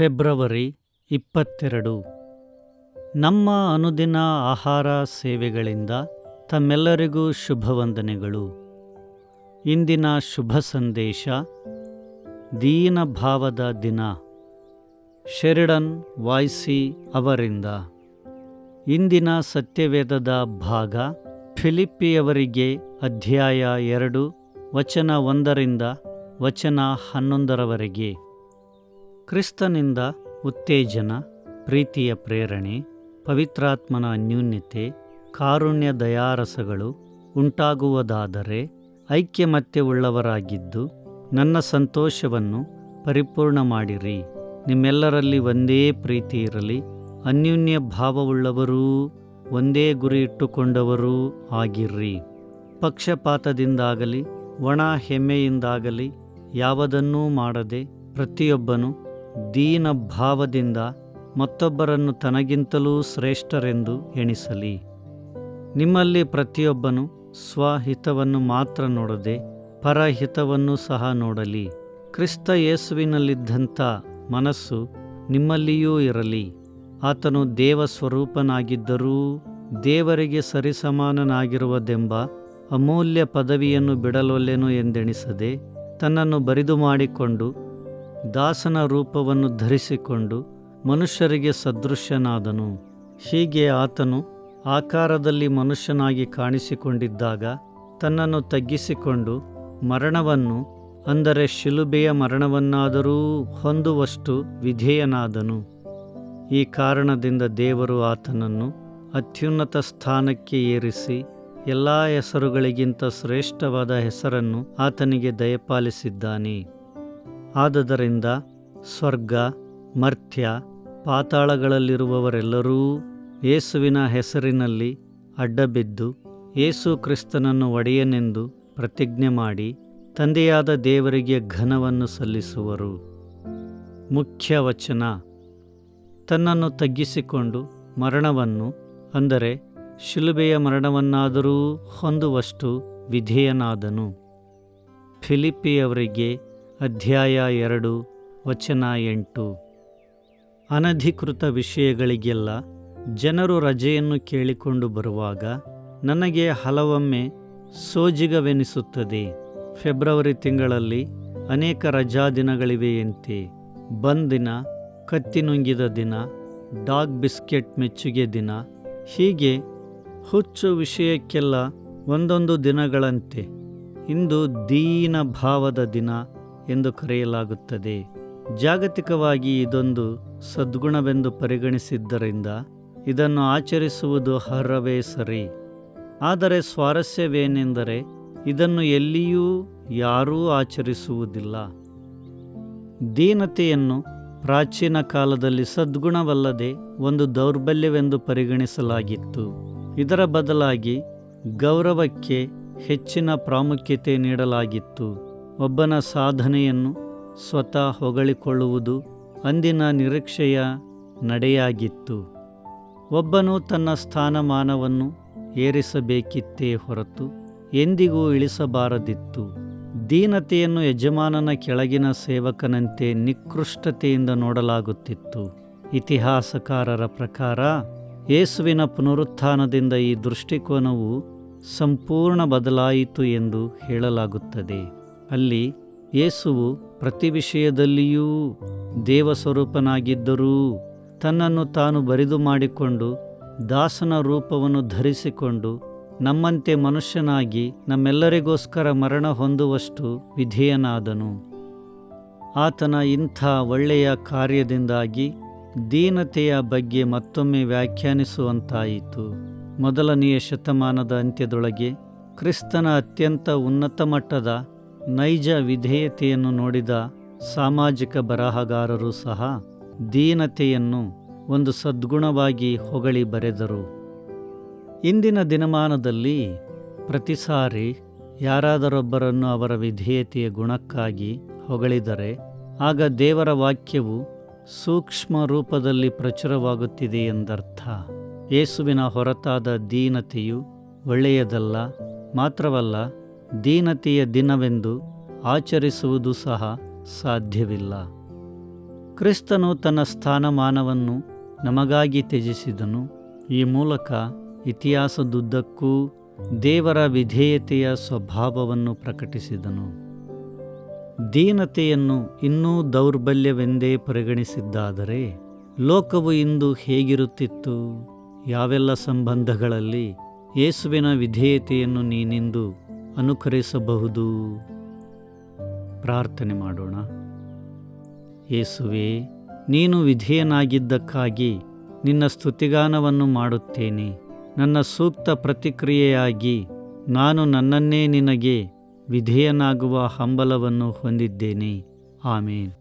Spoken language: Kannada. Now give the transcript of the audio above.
ಫೆಬ್ರವರಿ ಇಪ್ಪತ್ತೆರಡು. ನಮ್ಮ ಅನುದಿನ ಆಹಾರ ಸೇವೆಗಳಿಂದ ತಮ್ಮೆಲ್ಲರಿಗೂ ಶುಭವಂದನೆಗಳು. ಇಂದಿನ ಶುಭ ಸಂದೇಶ, ದೀನ ಭಾವದ ದಿನ. ಶೆರಿಡನ್ ವಾಯ್ಸಿ ಅವರಿಂದ. ಇಂದಿನ ಸತ್ಯವೇದದ ಭಾಗ, ಫಿಲಿಪ್ಪಿಯವರಿಗೆ ಅಧ್ಯಾಯ ಎರಡು, ವಚನ ಒಂದರಿಂದ, ವಚನ ಹನ್ನೊಂದರವರೆಗೆ. ಕ್ರಿಸ್ತನಿಂದ ಉತ್ತೇಜನ, ಪ್ರೀತಿಯ ಪ್ರೇರಣೆ, ಪವಿತ್ರಾತ್ಮನ ಅನ್ಯೂನ್ಯತೆ, ಕಾರುಣ್ಯ ದಯಾರಸಗಳು ಉಂಟಾಗುವುದಾದರೆ ಐಕ್ಯಮತ್ಯವುಳ್ಳವರಾಗಿದ್ದು ನನ್ನ ಸಂತೋಷವನ್ನು ಪರಿಪೂರ್ಣ ಮಾಡಿರಿ. ನಿಮ್ಮೆಲ್ಲರಲ್ಲಿ ಒಂದೇ ಪ್ರೀತಿ ಇರಲಿ. ಅನ್ಯೂನ್ಯ ಭಾವವುಳ್ಳವರೂ ಒಂದೇ ಗುರಿ ಇಟ್ಟುಕೊಂಡವರೂ ಆಗಿರ್ರಿ. ಪಕ್ಷಪಾತದಿಂದಾಗಲಿ, ಒಣ ಹೆಮ್ಮೆಯಿಂದಾಗಲಿ ಯಾವುದನ್ನೂ ಮಾಡದೆ ಪ್ರತಿಯೊಬ್ಬನು ದೀನ ಭಾವದಿಂದ ಮತ್ತೊಬ್ಬರನ್ನು ತನಗಿಂತಲೂ ಶ್ರೇಷ್ಠರೆಂದು ಎಣಿಸಲಿ. ನಿಮ್ಮಲ್ಲಿ ಪ್ರತಿಯೊಬ್ಬನು ಸ್ವಹಿತವನ್ನು ಮಾತ್ರ ನೋಡದೆ ಪರಹಿತವನ್ನು ಸಹ ನೋಡಲಿ. ಕ್ರಿಸ್ತ ಯೇಸುವಿನಲ್ಲಿದ್ದಂಥ ಮನಸ್ಸು ನಿಮ್ಮಲ್ಲಿಯೂ ಇರಲಿ. ಆತನು ದೇವ ಸ್ವರೂಪನಾಗಿದ್ದರೂ ದೇವರಿಗೆ ಸರಿಸಮಾನನಾಗಿರುವುದೆಂಬ ಅಮೂಲ್ಯ ಪದವಿಯನ್ನು ಬಿಡಲೊಲ್ಲೆನು ಎಂದೆಣಿಸದೆ ತನ್ನನ್ನು ಬರಿದು ಮಾಡಿಕೊಂಡು ದಾಸನ ರೂಪವನ್ನು ಧರಿಸಿಕೊಂಡು ಮನುಷ್ಯರಿಗೆ ಸದೃಶ್ಯನಾದನು. ಹೀಗೆ ಆತನು ಆಕಾರದಲ್ಲಿ ಮನುಷ್ಯನಾಗಿ ಕಾಣಿಸಿಕೊಂಡಿದ್ದಾಗ ತನ್ನನ್ನು ತಗ್ಗಿಸಿಕೊಂಡು ಮರಣವನ್ನು, ಅಂದರೆ ಶಿಲುಬೆಯ ಮರಣವನ್ನಾದರೂ ಹೊಂದುವಷ್ಟು ವಿಧೇಯನಾದನು. ಈ ಕಾರಣದಿಂದ ದೇವರು ಆತನನ್ನು ಅತ್ಯುನ್ನತ ಸ್ಥಾನಕ್ಕೆ ಏರಿಸಿ ಎಲ್ಲ ಹೆಸರುಗಳಿಗಿಂತ ಶ್ರೇಷ್ಠವಾದ ಹೆಸರನ್ನು ಆತನಿಗೆ ದಯಪಾಲಿಸಿದ್ದಾನೆ. ಆದದರಿಂದ ಸ್ವರ್ಗ, ಮರ್ತ್ಯ, ಪಾತಾಳಗಳಲ್ಲಿರುವವರೆಲ್ಲರೂ ಯೇಸುವಿನ ಹೆಸರಿನಲ್ಲಿ ಅಡ್ಡಬಿದ್ದು ಏಸು ಕ್ರಿಸ್ತನನ್ನು ಒಡೆಯನೆಂದು ಪ್ರತಿಜ್ಞೆ ಮಾಡಿ ತಂದೆಯಾದ ದೇವರಿಗೆ ಘನವನ್ನು ಸಲ್ಲಿಸುವರು. ಮುಖ್ಯ ವಚನ. ತನ್ನನ್ನು ತಗ್ಗಿಸಿಕೊಂಡು ಮರಣವನ್ನು, ಅಂದರೆ ಶಿಲುಬೆಯ ಮರಣವನ್ನಾದರೂ ಹೊಂದುವಷ್ಟು ವಿಧೇಯನಾದನು. ಫಿಲಿಪಿಯವರಿಗೆ ಅಧ್ಯಾಯ ಎರಡು, ವಚನ ಎಂಟು. ಅನಧಿಕೃತ ವಿಷಯಗಳಿಗೆಲ್ಲ ಜನರು ರಜೆಯನ್ನು ಕೇಳಿಕೊಂಡು ಬರುವಾಗ ನನಗೆ ಹಲವೊಮ್ಮೆ ಸೋಜಿಗವೆನಿಸುತ್ತದೆ. ಫೆಬ್ರವರಿ ತಿಂಗಳಲ್ಲಿ ಅನೇಕ ರಜಾ ದಿನಗಳಿವೆಯಂತೆ ಬಂದಿನ, ಕತ್ತಿ ನುಂಗಿದ ದಿನ, ಡಾಗ್ ಬಿಸ್ಕೆಟ್ ಮೆಚ್ಚುಗೆ ದಿನ, ಹೀಗೆ ಹುಚ್ಚು ವಿಷಯಕ್ಕೆಲ್ಲ ಒಂದೊಂದು ದಿನಗಳಂತೆ. ಇಂದು ದೀನ ಭಾವದ ದಿನ. ಎಂದು ಕರೆಯಲಾಗುತ್ತದೆ. ಜಾಗತಿಕವಾಗಿ ಇದೊಂದು ಸದ್ಗುಣವೆಂದು ಪರಿಗಣಿಸಿದ್ದರಿಂದ ಇದನ್ನು ಆಚರಿಸುವುದು ಅರ್ಹವೇ ಸರಿ. ಆದರೆ ಸ್ವಾರಸ್ಯವೇನೆಂದರೆ ಇದನ್ನು ಎಲ್ಲಿಯೂ ಯಾರೂ ಆಚರಿಸುವುದಿಲ್ಲ. ದೀನತೆಯನ್ನು ಪ್ರಾಚೀನ ಕಾಲದಲ್ಲಿ ಸದ್ಗುಣವಲ್ಲದೆ ಒಂದು ದೌರ್ಬಲ್ಯವೆಂದು ಪರಿಗಣಿಸಲಾಗಿತ್ತು. ಇದರ ಬದಲಾಗಿ ಗೌರವಕ್ಕೆ ಹೆಚ್ಚಿನ ಪ್ರಾಮುಖ್ಯತೆ ನೀಡಲಾಗಿತ್ತು. ಒಬ್ಬನ ಸಾಧನೆಯನ್ನು ಸ್ವತಃ ಹೊಗಳಿಕೊಳ್ಳುವುದು ಅಂದಿನ ನಿರೀಕ್ಷೆಯ ನಡೆಯಾಗಿತ್ತು. ಒಬ್ಬನು ತನ್ನ ಸ್ಥಾನಮಾನವನ್ನು ಏರಿಸಬೇಕಿತ್ತೇ ಹೊರತು ಎಂದಿಗೂ ಇಳಿಸಬಾರದಿತ್ತು. ದೀನತೆಯನ್ನು ಯಜಮಾನನ ಕೆಳಗಿನ ಸೇವಕನಂತೆ ನಿಕೃಷ್ಟತೆಯಿಂದ ನೋಡಲಾಗುತ್ತಿತ್ತು. ಇತಿಹಾಸಕಾರರ ಪ್ರಕಾರ ಯೇಸುವಿನ ಪುನರುತ್ಥಾನದಿಂದ ಈ ದೃಷ್ಟಿಕೋನವು ಸಂಪೂರ್ಣ ಬದಲಾಯಿತು ಎಂದು ಹೇಳಲಾಗುತ್ತದೆ. ಅಲ್ಲಿ ಯೇಸುವು ಪ್ರತಿ ವಿಷಯದಲ್ಲಿಯೂ ದೇವಸ್ವರೂಪನಾಗಿದ್ದರೂ ತನ್ನನ್ನು ತಾನು ಬರಿದು ಮಾಡಿಕೊಂಡು ದಾಸನ ರೂಪವನ್ನು ಧರಿಸಿಕೊಂಡು ನಮ್ಮಂತೆ ಮನುಷ್ಯನಾಗಿ ನಮ್ಮೆಲ್ಲರಿಗೋಸ್ಕರ ಮರಣ ಹೊಂದುವಷ್ಟು ವಿಧೇಯನಾದನು. ಆತನ ಇಂಥ ಒಳ್ಳೆಯ ಕಾರ್ಯದಿಂದಾಗಿ ದೀನತೆಯ ಬಗ್ಗೆ ಮತ್ತೊಮ್ಮೆ ವ್ಯಾಖ್ಯಾನಿಸುವಂತಾಯಿತು. ಮೊದಲನೆಯ ಶತಮಾನದ ಅಂತ್ಯದೊಳಗೆ ಕ್ರಿಸ್ತನ ಅತ್ಯಂತ ಉನ್ನತ ಮಟ್ಟದ ನೈಜ ವಿಧೇಯತೆಯನ್ನು ನೋಡಿದ ಸಾಮಾಜಿಕ ಬರಹಗಾರರು ಸಹ ದೀನತೆಯನ್ನು ಒಂದು ಸದ್ಗುಣವಾಗಿ ಹೊಗಳಿ ಬರೆದರು. ಇಂದಿನ ದಿನಮಾನದಲ್ಲಿ ಪ್ರತಿ ಸಾರಿ ಯಾರಾದರೊಬ್ಬರನ್ನು ಅವರ ವಿಧೇಯತೆಯ ಗುಣಕ್ಕಾಗಿ ಹೊಗಳಿದರೆ ಆಗ ದೇವರ ವಾಕ್ಯವು ಸೂಕ್ಷ್ಮ ರೂಪದಲ್ಲಿ ಪ್ರಚುರವಾಗುತ್ತಿದೆ ಎಂದರ್ಥ. ಯೇಸುವಿನ ಹೊರತಾದ ದೀನತೆಯು ಒಳ್ಳೆಯದಲ್ಲ, ಮಾತ್ರವಲ್ಲ ದೀನತೆಯ ದಿನವೆಂದು ಆಚರಿಸುವುದು ಸಹ ಸಾಧ್ಯವಿಲ್ಲ. ಕ್ರಿಸ್ತನು ತನ್ನ ಸ್ಥಾನಮಾನವನ್ನು ನಮಗಾಗಿ ತ್ಯಜಿಸಿದನು. ಈ ಮೂಲಕ ಇತಿಹಾಸದುದ್ದಕ್ಕೂ ದೇವರ ವಿಧೇಯತೆಯ ಸ್ವಭಾವವನ್ನು ಪ್ರಕಟಿಸಿದನು. ದೀನತೆಯನ್ನು ಇನ್ನೂ ದೌರ್ಬಲ್ಯವೆಂದೇ ಪರಿಗಣಿಸಿದ್ದಾದರೆ ಲೋಕವು ಇಂದು ಹೇಗಿರುತ್ತಿತ್ತು? ಯಾವೆಲ್ಲ ಸಂಬಂಧಗಳಲ್ಲಿ ಯೇಸುವಿನ ವಿಧೇಯತೆಯನ್ನು ನೀನಿಂದು ಅನುಕರಿಸಬಹುದು. ಪ್ರಾರ್ಥನೆ ಮಾಡೋಣ. ಯೇಸುವೆ, ನೀನು ವಿಧೇಯನಾಗಿದ್ದಕ್ಕಾಗಿ ನಿನ್ನ ಸ್ತುತಿಗಾನವನ್ನು ಮಾಡುತ್ತೇನೆ. ನನ್ನ ಸೂಕ್ತ ಪ್ರತಿಕ್ರಿಯೆಯಾಗಿ ನಾನು ನನ್ನನ್ನೇ ನಿನಗೆ ವಿಧೇಯನಾಗುವ ಹಂಬಲವನ್ನು ಹೊಂದಿದ್ದೇನೆ. ಆಮೇನ್.